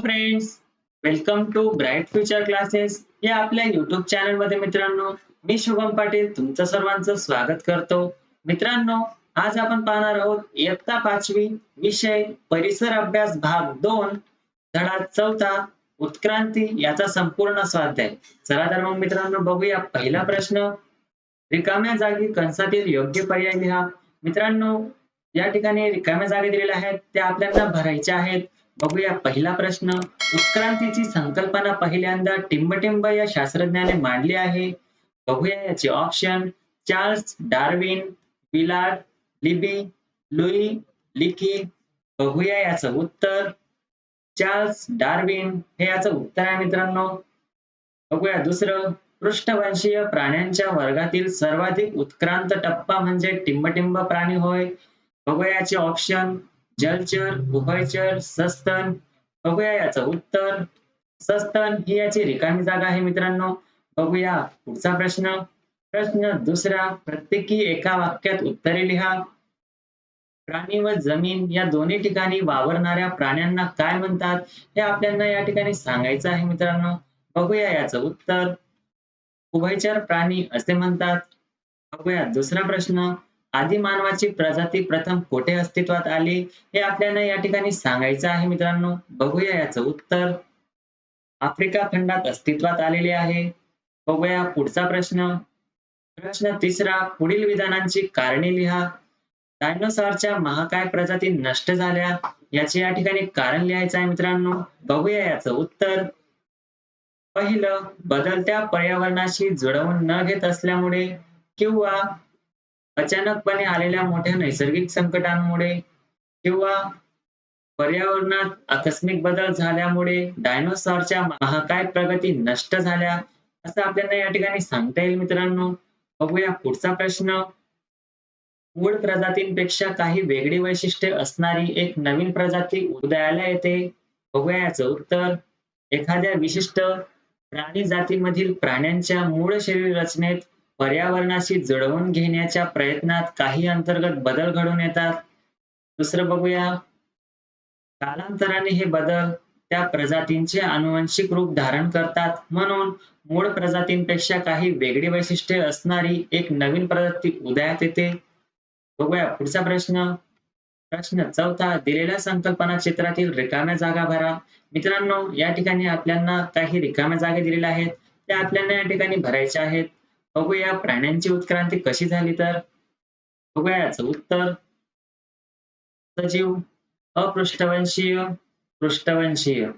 Friends welcome to bright future classes या आपल्या YouTube चॅनलमध्ये मित्रांनो मी शुभम पाटील तुमचं सर्वांचं स्वागत करतो. मित्रांनो आज आपण पाहणार आहोत इयत्ता पाचवी विषय परिसर अभ्यास भाग दोन धडा चौथा उत्क्रांती याचा संपूर्ण स्वाध्याय. चला तर मग मित्रांनो बघूया पहिला प्रश्न. रिकाम्या जागी कंसातील योग्य पर्याय लिहा. मित्रांनो या ठिकाणी रिकाम्या जागा दिलेल्या आहेत त्या आपल्याला भरायच्या आहेत. बघूया. पहिला प्रश्न उत्क्रांतीची संकल्पना पहिल्यांदा टिंबटिंब या शास्त्रज्ञाने मांडली आहे. बघूया याचे option Charles Darwin Willard Libby Louis Leakey बघूया याचं उत्तर. चार्ल्स डार्विन हे याचं उत्तर आहे मित्रांनो. बघूया दुसरं. पृष्ठवंशीय प्राण्यांच्या वर्गातील सर्वाधिक उत्क्रांत टप्पा म्हणजे टिंबटिंब प्राणी होय. बघूया याचे ऑप्शन जलचर उभयचर सस्तन. बघूया याचं उत्तर. सस्तन ही याची रिकामी जागा आहे मित्रांनो. बघूया पुढचा प्रश्न. प्रश्न दुसरा प्रत्येकी एका वाक्यात उत्तरे लिहा. प्राणी व जमीन या दोन्ही ठिकाणी वावरणाऱ्या प्राण्यांना काय म्हणतात हे आपल्याला या ठिकाणी सांगायचं आहे मित्रांनो. बघूया याचं उत्तर. उभयचर प्राणी असे म्हणतात. बघूया दुसरा प्रश्न. आदिमानवाची प्रजाती प्रथम कोठे अस्तित्वात आली? हे आपल्याला या ठिकाणी सांगायचं आहे मित्रांनो. बघूया याचं उत्तर. आफ्रिका खंडात अस्तित्वात आलेले आहे. बघूया पुढचा प्रश्न. प्रश्न तिसरा पुढील विधानांची कारणे लिहा. डायनोसॉरच्या महाकाय प्रजाती नष्ट झाल्या. याचे या ठिकाणी कारण लिहायचं आहे मित्रांनो. बघूया याचं उत्तर. पहिलं बदलत्या पर्यावरणाशी जुळवून न घेत असल्यामुळे किंवा अचानकपणे आलेल्या मोठ्या नैसर्गिक संकटांमुळे किंवा पर्यावरणात आकस्मिक बदल झाल्यामुळे डायनोसॉरच्या महाकाय प्रगती नष्ट झाल्या असं आपल्याला या ठिकाणी सांगता येईल मित्रांनो. बघूया पुढचा प्रश्न. मूळ प्रजातींपेक्षा काही वेगळी वैशिष्ट्ये असणारी एक नवीन प्रजाती उदयाला येते. बघूया याचं उत्तर. एखाद्या विशिष्ट प्राणी जातीमधील प्राण्यांच्या मूळ शरीर रचनेत पर्यावरणाशी जुळवून घेण्याच्या प्रयत्नात काही अंतर्गत बदल घडून येतात. दुसरं बघूया. कालांतराने हे बदल त्या प्रजातींचे अनुवंशिक रूप धारण करतात. म्हणून मूळ प्रजातींपेक्षा काही वेगळी वैशिष्ट्ये असणारी एक नवीन प्रजाती उदयात येते. बघूया पुढचा प्रश्न. प्रश्न चौथा दिलेल्या संकल्पना चित्रातील रिकाम्या जागा भरा. मित्रांनो या ठिकाणी आपल्याला काही रिकाम्या जागा दिलेल्या आहेत. त्या आपल्याला या ठिकाणी भरायच्या आहेत. बघूया प्राण्यांची उत्क्रांती कशी झाली तर? बघूया याचं उत्तर. सजीव अपृष्ठवंशीय पृष्ठवंशीय.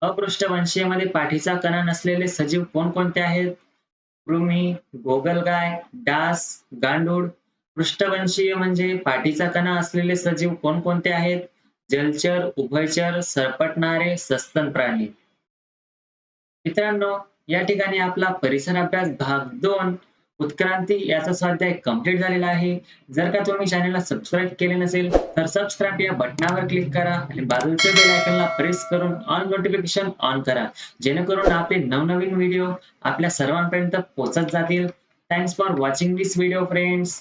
अपृष्ठवंशीयमध्ये पाठीचा कणा नसलेले सजीव कोणकोणते आहेत? कृमी गोगलगाय डास गांडूळ. पृष्ठवंशीय म्हणजे पाठीचा कणा असलेले सजीव कोणकोणते आहेत? जलचर उभयचर सरपटणारे सस्तन प्राणी. मित्रांनो या ठिकाणी आपला परिसर अभ्यास भाग दोन उत्क्रांती याचा स्वाध्याय कंप्लीट झालेला आहे. जर का तुम्ही चॅनलला सबस्क्राईब केले नसेल तर सबस्क्राईब या बटनावर क्लिक करा आणि बाजूच्या बेल आयकॉनला प्रेस करून ऑन नोटिफिकेशन ऑन करा. जेणेकरून आपले नवनवीन व्हिडिओ आपल्या सर्वांपर्यंत पोहोचत जातील. Thanks for watching this video friends